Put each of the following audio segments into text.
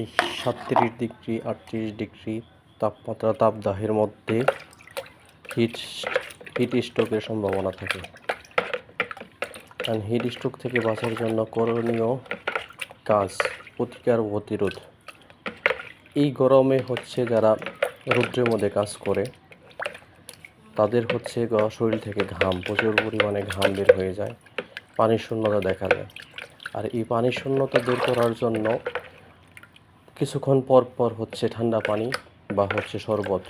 এই সাতত্রিশ ডিগ্রি, আটত্রিশ ডিগ্রি তাপমাত্রা তাপদাহের মধ্যে হিট হিট স্ট্রোকের সম্ভাবনা থাকে। কারণ হিট স্ট্রোক থেকে বাঁচার জন্য করণীয় কাজ প্রতিকার প্রতিরোধ এই গরমে হচ্ছে যারা রৌদ্রের মধ্যে কাজ করে, তাদের হচ্ছে শরীর থেকে ঘাম, প্রচুর পরিমাণে ঘাম বের হয়ে যায়, পানির শূন্যতা দেখা যায় আর এই পানির শূন্যতা দূর করার জন্য কিছুক্ষণ পর পর হচ্ছে ঠান্ডা পানি বা হচ্ছে শরবত,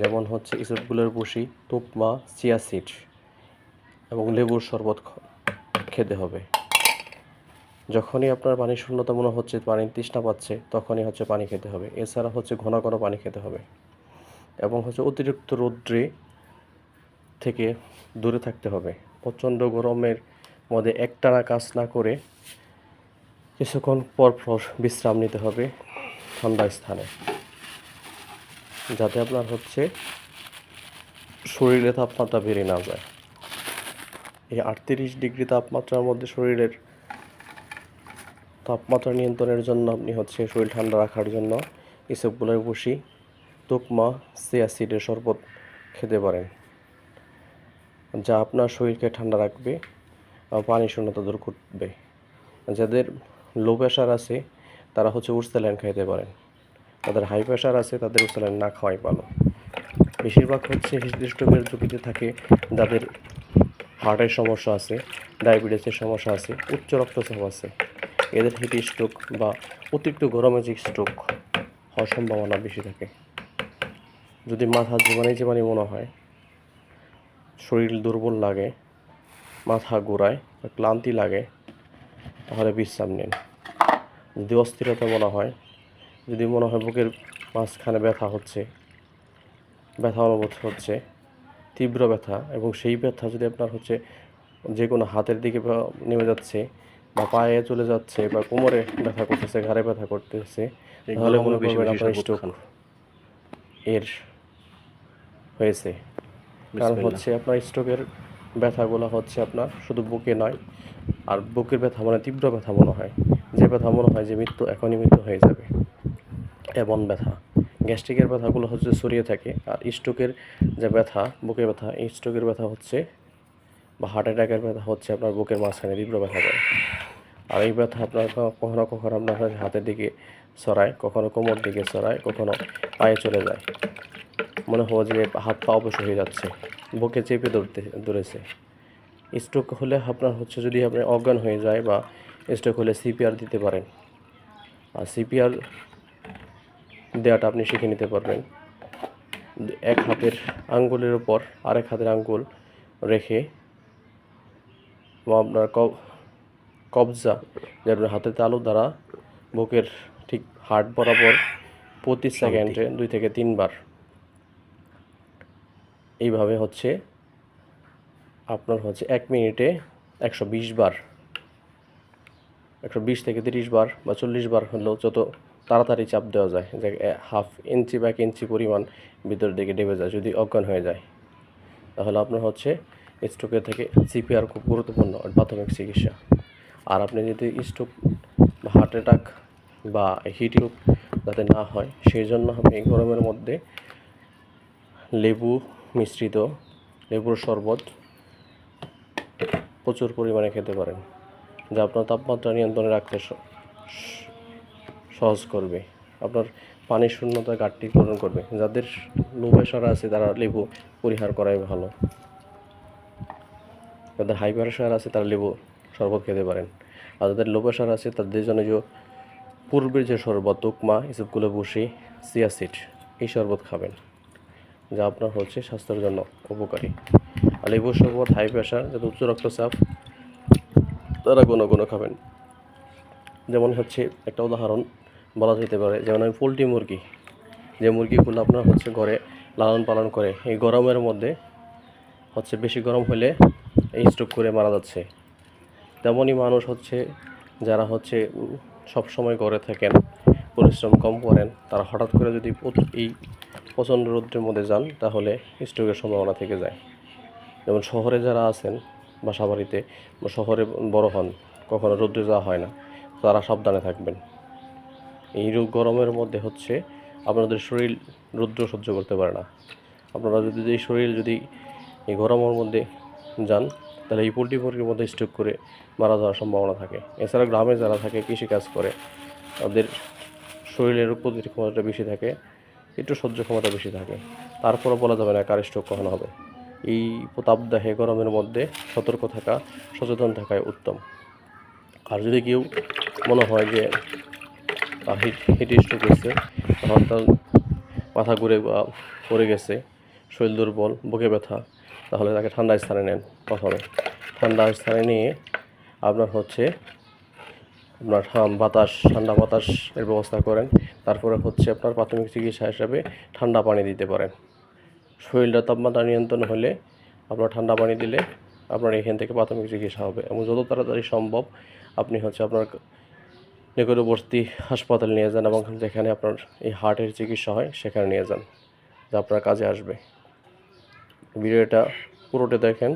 যেমন হচ্ছে ইসবগুলের বসি তুপমা চিয়া সিড এবং লেবুর শরবত খেতে হবে। যখনই আপনার পানির শূন্যতা মনে হচ্ছে, পানির তৃষ্ণা পাচ্ছে, তখনই হচ্ছে পানি খেতে হবে। এছাড়া হচ্ছে ঘন ঘন পানি খেতে হবে এবং হচ্ছে অতিরিক্ত রৌদ্রে থেকে দূরে থাকতে হবে। প্রচণ্ড গরমের মধ্যে একটানা কাজ না করে কিছুক্ষণ পর পর বিশ্রাম নিতে হবে। ঠান্ডা স্থানে, যাতে আপনার হচ্ছে শরীরে তাপমাত্রা বেড়ে না যায়। এই আটত্রিশ ডিগ্রি তাপমাত্রার মধ্যে শরীরের তাপমাত্রা নিয়ন্ত্রণের জন্য আপনি হচ্ছে শরীর ঠান্ডা রাখার জন্য ইসবগুলোর বসি, তুকমা সিয়াসিডের শরবত খেতে পারেন, যা আপনার শরীরকে ঠান্ডা রাখবে পানি শূন্যতা দূর করবে। যাদের লো প্রেশার আছে তারা হচ্ছে উর্সেলাইন খাইতে পারেন। তাদের হাই প্রেশার আছে, তাদের উর্সেলাইন না খাওয়াই ভালো। বেশিরভাগ হচ্ছে হৃদস্ট্রোকের ঝুঁকিতে থাকে যাদের হার্টের সমস্যা আছে ডায়াবেটিসের সমস্যা আছে, উচ্চ রক্তচাপ আছে। এদের হিট স্ট্রোক বা অতিরিক্ত গরমে যে স্ট্রোক হওয়ার সম্ভাবনা বেশি থাকে। যদি মাথা জীবানি জীবানি মনে হয়, শরীর দুর্বল লাগে, মাথা ঘোরায় বা ক্লান্তি লাগে, তাহলে বিশ্রাম নিন। যদি অস্থিরতা মনে হয় যদি মনে হয় বুকের মাঝখানে ব্যথা হচ্ছে ব্যথা অনুভূত হচ্ছে তীব্র ব্যথা এবং সেই ব্যথা যদি আপনার হচ্ছে যে কোনো হাতের দিকে নেমে যাচ্ছে বা পায়ে চলে যাচ্ছে বা কোমরে ব্যথা করতেছে ঘাড়ে ব্যথা করতেছে তাহলে মনে করবেন আপনার স্ট্রোক এর হয়েছে। কারণ হচ্ছে আপনার স্ট্রোকের ব্যথাগুলো হচ্ছে আপনার শুধু বুকে নয় আর বুকের ব্যথা মানে তীব্র ব্যথা মনে হয়। যে ব্যথা মনে হয় যে মৃত্যু এখনই মৃত্যু হয়ে যাবে। এমন ব্যথা। গ্যাস্ট্রিকের ব্যথাগুলো হচ্ছে ছড়িয়ে থাকে। আর স্ট্রোকের যে ব্যথা, বুকের ব্যথা, এই স্ট্রোকের ব্যথা হচ্ছে, বা হার্ট অ্যাটাকের ব্যথা হচ্ছে আপনার বুকের মাঝখানে তীব্র ব্যথা করে। আর এই ব্যথা আপনার কখনো কখনো আপনার হাতের দিকে ছড়ায়, কখনো কোমর দিকে ছড়ায়, কখনো পায়ে চলে যায়। মনে হয় যে হাত পা অবশ হয়ে যাচ্ছে, বুকে চেপে ধরতে ধরেছে স্ট্রোক হলে আপনার হচ্ছে যদি আপনি অজ্ঞান হয়ে যায় বা স্ট্রোক হলে সিপিআর দিতে পারেন। আর সিপিআর দেওয়াটা আপনি শিখে নিতে পারবেন। এক হাতের আঙ্গুলের উপর আরেক হাতের আঙ্গুল রেখে বা আপনার কব- কবজা যেমন হাতের তালু দ্বারা বুকের ঠিক হার্ট বরাবর প্রতি সেকেন্ডে দুই থেকে তিনবার। এইভাবে হচ্ছে আপনার হচ্ছে এক মিনিটে একশো বিশ বার একশো বিশ থেকে তিরিশ বার বা চল্লিশ বার হলেও যত তাড়াতাড়ি চাপ দেওয়া যায়, যে হাফ ইঞ্চি বা এক ইঞ্চি পরিমাণ ভিতরের দিকে ডেবে যায়, যদি অজ্ঞান হয়ে যায়। তাহলে আপনার হচ্ছে স্ট্রোকের থেকে সিপিআর খুব গুরুত্বপূর্ণ প্রাথমিক চিকিৎসা। আর আপনি যদি স্ট্রোক হার্ট অ্যাটাক বা হিট রোগ যাতে না হয়, সেই জন্য আপনি গরমের মধ্যে লেবু মিশ্রিত, লেবুর শরবত প্রচুর পরিমাণে খেতে পারেন। যা আপনার তাপমাত্রা নিয়ন্ত্রণে রাখতে সহজ করবে। আপনার পানির শূন্যতা ঘাটতি পূরণ করবে। যাদের লো প্রেশার আছে, তারা লেবু পরিহার করাই ভালো। যাদের হাই প্রেশার আছে, তারা লেবু শরবত খেতে পারেন। আর যাদের লো প্রেশার আছে, তাদের জন্য যে পূর্বের যে শরবত তুকমা এসবগুলো বসে সিয়াসিড এই শরবত খাবেন। যা আপনার হচ্ছে স্বাস্থ্যের জন্য উপকারী। আর লেবু শরবত, হাই প্রেশার যাতে উচ্চ রক্তচাপ তারা কোনো কোনো খাবেন। যেমন হচ্ছে একটা উদাহরণ বলা যেতে পারে, যেমন আমি পোলট্রি মুরগি। যে মুরগিগুলো আপনার হচ্ছে ঘরে লালন পালন করে, এই গরমের মধ্যে হচ্ছে বেশি গরম হলে এই স্ট্রোক করে মারা যাচ্ছে। তেমনই মানুষ হচ্ছে যারা হচ্ছে সব সময় ঘরে থাকেন, পরিশ্রম কম করেন, তারা হঠাৎ করে যদি এই প্রচণ্ড রৌদ্রের মধ্যে যান, তাহলে স্ট্রোকের সম্ভাবনা থেকে যায়। যেমন শহরে যারা আছেন বাসা বাড়িতে বা শহরে বড় হন, কখনো রৌদ্রে যাওয়া হয় না। তারা সাবধানে থাকবেন। এই রোগ গরমের মধ্যে হচ্ছে আপনাদের শরীর রৌদ্র সহ্য করতে পারে না। আপনারা যদি এই শরীর যদি এই গরমের মধ্যে যান, তাহলে এই পোলট্রি মুরগির মধ্যে স্ট্রোক করে মারা যাওয়ার সম্ভাবনা থাকে। এছাড়া গ্রামে যারা থাকে, কৃষিকাজ করে, তাদের শরীরের প্রতিরোধ ক্ষমতাটা বেশি থাকে, একটু সহ্য ক্ষমতা বেশি থাকে। তারপরে বলা যাবে না কার স্ট্রোক কখন হবে। এই তাপদাহে গরমের মধ্যে সতর্ক থাকা, সচেতন থাকাই উত্তম। আর যদি কেউ মনে হয় যে হিট হিট স্ট্রোক হয়েছে তখন তার মাথা ঘুরে বা পড়ে গেছে, শরীর দুর্বল, বুকে ব্যথা, তাহলে তাকে ঠান্ডা স্থানে নেন প্রথমে। ঠান্ডা স্থানে নিয়ে আপনার হচ্ছে, আপনার বাতাস, ঠান্ডা বাতাস এর ব্যবস্থা করেন। তারপরে হচ্ছে আপনার প্রাথমিক চিকিৎসা হিসাবে ঠান্ডা পানি দিতে পারেন। শরীরটা তাপমাত্রা নিয়ন্ত্রণ হলে আপনার ঠান্ডা পানি দিলে আপনার এখান থেকে প্রাথমিক চিকিৎসা হবে এবং যত তাড়াতাড়ি সম্ভব আপনি হচ্ছে আপনার নিকটবর্তী হাসপাতাল নিয়ে যান এবং যেখানে আপনার এই হার্টের চিকিৎসা হয় সেখানে নিয়ে যান, যা আপনার কাজে আসবে। ভিডিওটা পুরোটা দেখেন।